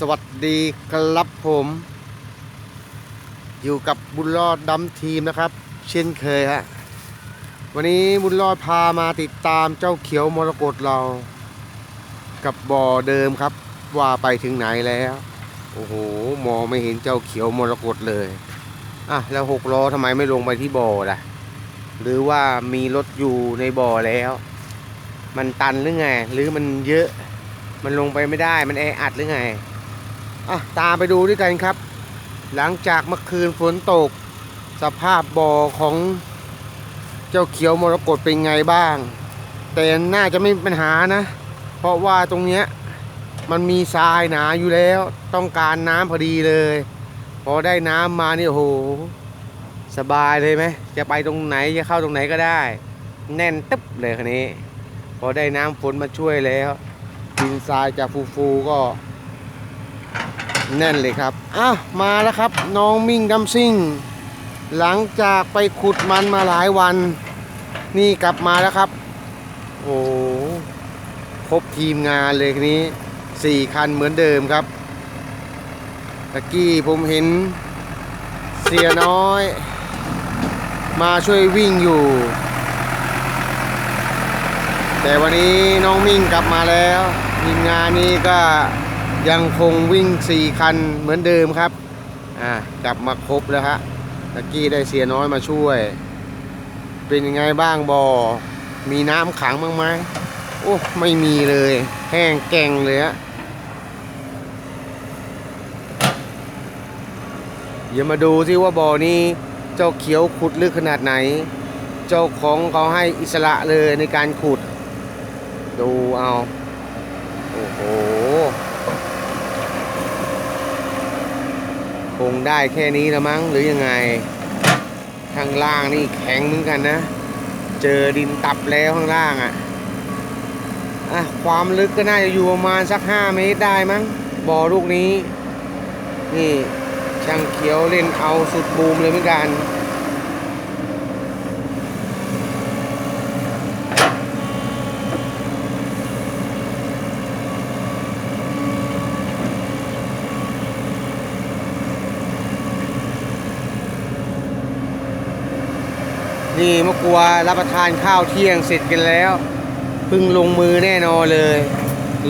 สวัสดีครับผม อยู่กับบุญรอดดำทีมนะครับ เช่นเคยฮะวันนี้บุญรอดพามาติดตามเจ้าเขียวมรกตเรา กับบ่อเดิมครับ ว่าไปถึงไหนแล้ว โอ้โหมองไม่เห็นเจ้าเขียวมรกตเลยอะแล้วหกล้อทำไมไม่ลงไปที่บ่อล่ะ หรือว่ามีรถอยู่ในบ่อแล้ว มันตันหรือไง หรือมันเยอะมันลงไปไม่ได้ มันแออัดหรือไง อะตามไปดูด้วยกันครับ หลังจากเมื่อคืนฝนตก สภาพบ่อของเจ้าเขียวมรกตเป็นไงบ้าง แต่น่าจะไม่มีปัญหานะ เพราะว่าตรงเนี้ยมันมีทรายหนาอยู่แล้ว ต้องการน้ำพอดีเลย พอได้น้ำมานี่โอ้โห สบายเลยไหมจะไปตรงไหนจะเข้าตรงไหนก็ได้ แน่นตึ๊บเลยคันนี้ พอได้น้ำฝนมาช่วยแล้วดินทรายจากฟูๆก็ แน่นเลยครับอ้าวมาแล้วครับ น้องมิ่งดำซิ่ง หลังจากไปขุดมันมาหลายวัน นี่กลับมาแล้วครับ โอ้ครบทีมงานเลยทีนี้สี่คันเหมือนเดิมครับตะกี้ผมเห็นเสียน้อย มาช่วยวิ่งอยู่ แต่วันนี้น้องมิ่งกลับมาแล้วทีมงานนี้ก็ ยังคงวิ่ง 4 คันเหมือนเดิมครับ อ่ากลับมาครบแล้วฮะตะกี้ได้เสียน้อยมาช่วย เป็นยังไงบ้างบอมีน้ำขังบ้างไหมโอ้ไม่มีเลย แห้งแกงเลยฮะเดี๋ยวมาดูสิว่าบ่อนี้เจ้าเขียวขุดลึกขนาดไหน เจ้าของเขาให้อิสระเลยในการขุด ดูเอา โอ้โห คงได้แค่นี้ละมั้งหรือยังไงข้างล่างนี่แข็งเหมือนกันนะ เจอดินตับแล้วข้างล่างอะอะความลึกก็น่าจะอยู่ประมาณสัก 5 เมตรได้มั้งบ่อลูกนี้ นี่ช่างเขียวเล่นเอาสุดบูมเลยเหมือนกัน นี่มื่อกลัวรับประทานข้าวเที่ยงเสร็จกันแล้วเพิ่งลงมือแน่นอนเลย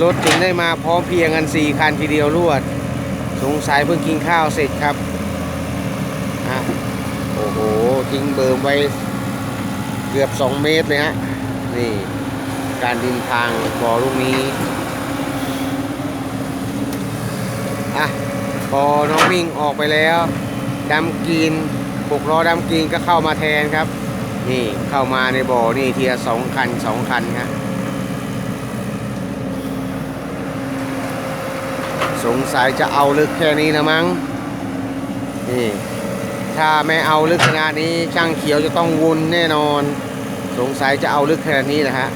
รถถึงได้มาพร้อมเพียงกันสี่คันทีเดียวรวด สงสัยเพิ่งกินข้าวเสร็จครับอะโอ้โหทิ้งเบิร์มไว้เกือบ2เมตรเลยฮะนี่การดินทางบ่อลูกนี้อะพอน้องมิ่งออกไปแล้วดำกินปกล้อดำกินก็เข้ามาแทนครับ นี่เข้ามาในบ่อนี่เทีละสองคันสองคันครับสงสัยจะเอาลึกแค่นี้นะมั้งนี่ถ้าไม่เอาลึกขนาดนี้ช่างเขียวจะต้องวนแน่นอน สงสัยจะเอาลึกขนาดนี้แหละฮะ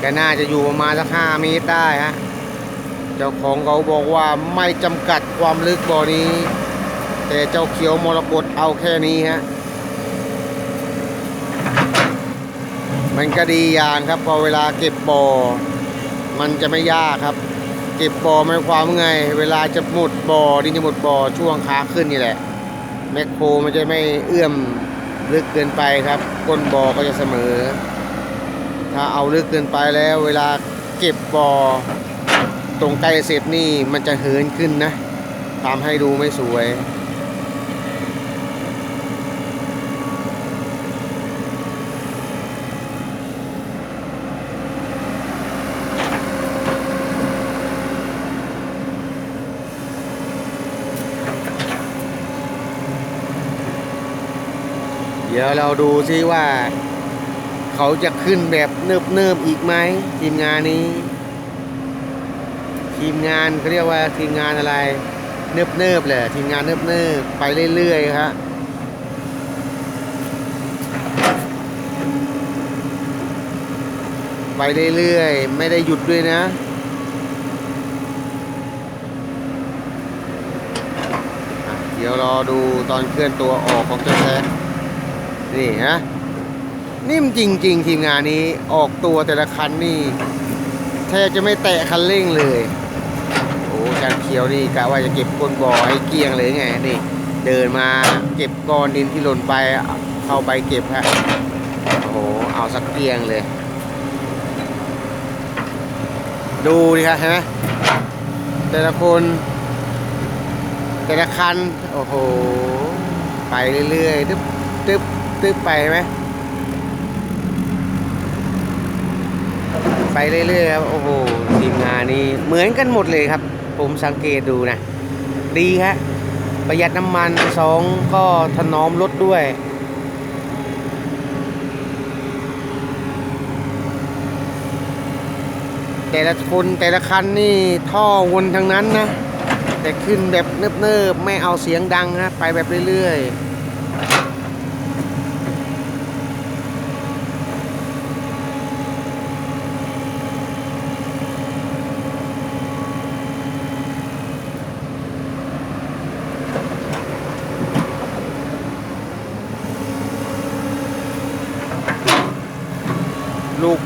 แกน่าจะอยู่ประมาณสักห้าเมตรได้ฮะเจ้าของเขาบอกว่าไม่จำกัดความลึกบ่อนี้ แต่เจ้าเขียวมรกตเอาแค่นี้ฮะ มันก็ดีอย่างครับ พอเวลาเก็บบ่อมันจะไม่ยากครับ เก็บบ่อหมายความว่าไง เวลาจะหมดบ่อดินจะหมดบ่อช่วงขาขึ้นนี่แหละแมคโครมันจะไม่เอื้อมลึกเกินไปครับก้นบ่อก็จะเสมอ ถ้าเอาลึกเกินไปแล้ว เวลาเก็บบ่อตรงใกล้เสร็จนี่มันจะเหินขึ้นนะทำให้ดูไม่สวย เดี๋ยวเราดูซิว่า เขาจะขึ้นแบบเนิบเนิบๆอีกไหมทีมงานนี้ ทีมงานเขาเรียกว่าทีมงานอะไร เนิบเนิบๆแหละทีมงานเนิบเนิบๆไปเรื่อยๆครับไปเรื่อยๆ ไม่ได้หยุดด้วยนะ เดี๋ยวรอดูตอนเคลื่อนตัวออกของเจ้าแซะ นี่ฮะนิ่มจริง ๆ ทีมงานนี้ออกตัวแต่ละคันนี่แทบจะไม่แตะคันเร่งเลยโอ้จานเขียวนี่กะว่าจะเก็บก้นบ่อให้เกลี้ยงเลยไงนี่เดินมาเก็บก้อนดินที่หล่นไปเข้าไปเก็บฮะโอ้โหเอาสักเกลี้ยงเลย ดูดิครับเห็นไหมแต่ละคน แต่ละคัน โอ้โห ไปเรื่อยๆตึ๊บตึ๊บ ตึ๊บไปไหมไปเรื่อยๆครับ โอ้โหทีมงานนี้เหมือนกันหมดเลยครับ ผมสังเกตดูนะ ดีฮะประหยัดน้ำมันสองก็ถนอมรถด้วยแต่ละคนแต่ละคันนี่ท่อวนทั้งนั้นนะ แต่ขึ้นแบบเนิบๆ ไม่เอาเสียงดังนะ ไปแบบเรื่อยๆ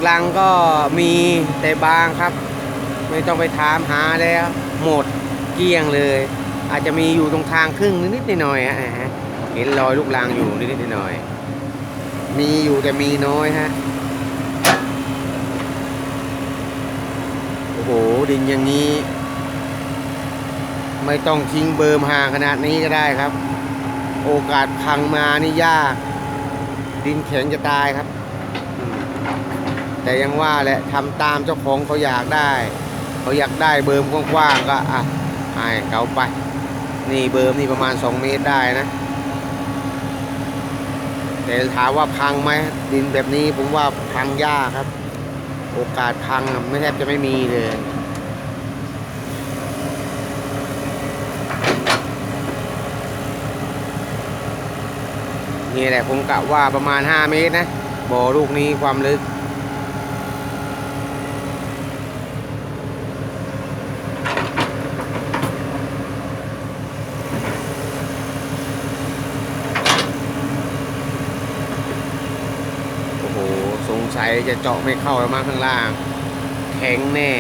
ลังก็มีแต่บางครับ ไม่ต้องไปถามหาแล้วหมดเกลี้ยงเลย อาจจะมีอยู่ตรงทางครึ่งนิดๆหน่อยๆฮะเห็นรอยลูกลังอยู่นิดๆหน่อยๆมีอยู่แต่มีน้อยฮะโอ้โหดินอย่างนี้ ไม่ต้องทิ้งเบิร์มห่างขนาดนี้ก็ได้ครับ โอกาสพังมานี่ยาก ดินแข็งจะตายครับอื แต่ยังว่าแหละทำตามเจ้าของเขาอยากได้ เขาอยากได้เบิร์มกว้างๆก็อะให้เขาไป นี่เบิร์มนี่ประมาณ 2 เมตรได้นะ แต่ถามว่าพังไหมดินแบบนี้ผมว่าพังยากครับ โอกาสพังไม่แทบจะไม่มีเลยนี่แหละผมกะว่าประมาณ 5 เมตรนะบ่อลูกนี้ความลึก โอ้โห สงสัยจะเจาะไม่เข้ามาข้างล่าง แข็งแน่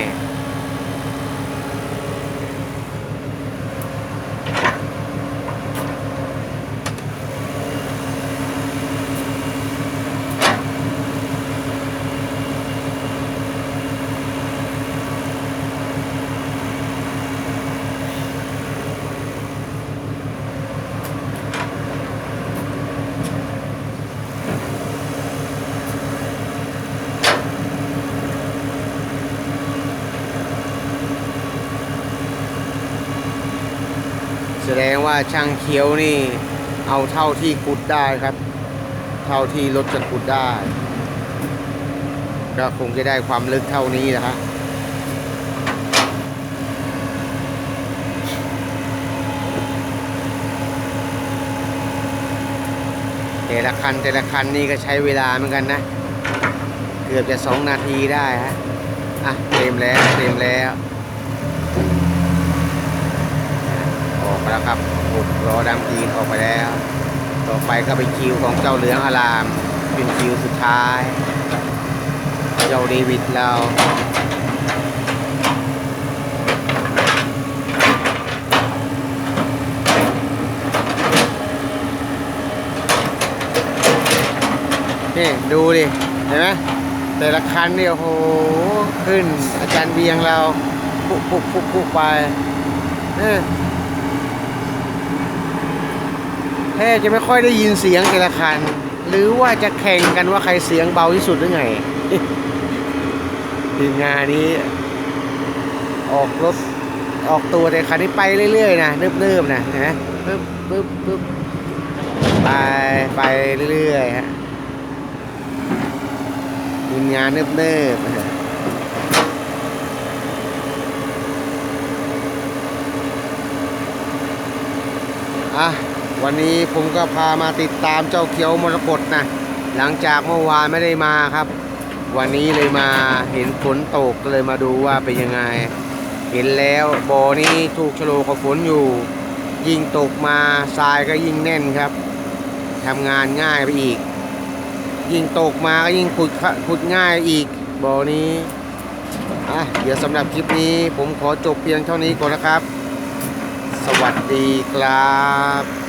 แสดงว่าช่างเขียวนี่เอาเท่าที่ขุดได้ครับ เท่าที่รถจะขุดได้ ก็คงจะได้ความลึกเท่านี้นะฮะแต่ละคันแต่ละคันนี่ก็ใช้เวลาเหมือนกันนะ เกือบจะสองนาทีได้ฮะอะเต็มแล้วเต็มแล้ว ออกไปแล้วครับหก ล้อดำจีนออกไปแล้ว ต่อไปก็เป็นคิวของเจ้าเหลืองอาราม เป็นคิวสุดท้าย เจ้าเดวิดเรานี่ดูดิ เห็นไหมแต่ละคันเนี่ยโหขึ้นอาจารย์เบียงเรา ปุ๊บปุ๊บปุ๊บปุ๊บไปเออแทบจะไม่ค่อยได้ยินเสียงแต่ละคัน หรือว่าจะแข่งกันว่าใครเสียงเบาที่สุดหรือไงทีมงานนี้ ออกรถออกตัวแต่คันนี้ไปเรื่อยๆนะเนิบๆนะนไหมปึ๊บปึ๊บปึ๊บไปไปเรื่อยๆฮะทีมงานเนิบๆ อะ วันนี้ผมก็พามาติดตามเจ้าเขียวมรกตนะ หลังจากเมื่อวานไม่ได้มาครับ วันนี้เลยมาเห็นฝนตกก็เลยมาดูว่าเป็นยังไง เห็นแล้วบ่อนี้ถูกชะโลกับฝนอยู่ ยิ่งตกมาทรายก็ยิ่งแน่นครับทำงานง่ายไปอีก ยิ่งตกมาก็ยิ่งขุดขขุดง่ายอีกบ่อนี้อะเดี๋ยวสำหรับคลิปนี้ผมขอจบเพียงเท่านี้ก่อนนะครับ สวัสดีครับ